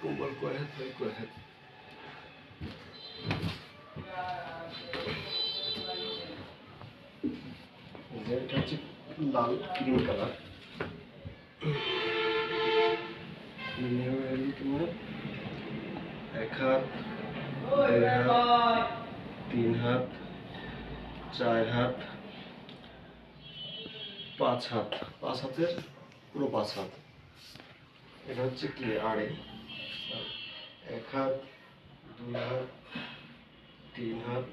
হাত ওই করে হাত এই যে এটা হচ্ছে লাল ক্রিম কালার। এক হাত দেড় হাত তিন হাত চার হাত পাঁচ হাত। পাঁচ হাতের পুরো পাঁচ হাত। এটা হচ্ছে কি আড়ে এক হাত দুই হাত তিন হাত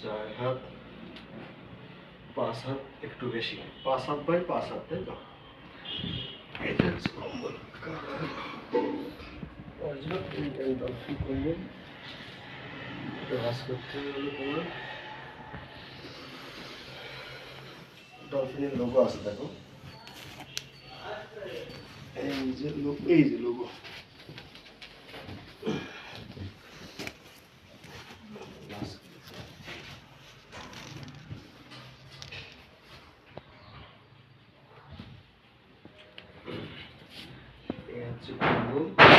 চার হাত পাঁচ হাত একটু বেশি। পাঁচ হাত বাই পাঁচ হাত তাই তো? এটা হচ্ছে কম্বল অরিজিনাল ইন্ডিয়ান ডলফিন কম্বল কাজ করতে হলে তোমার। ডলফিনের লোগো আছে দেখো। এই যে লোগো এই যে লোগো 지금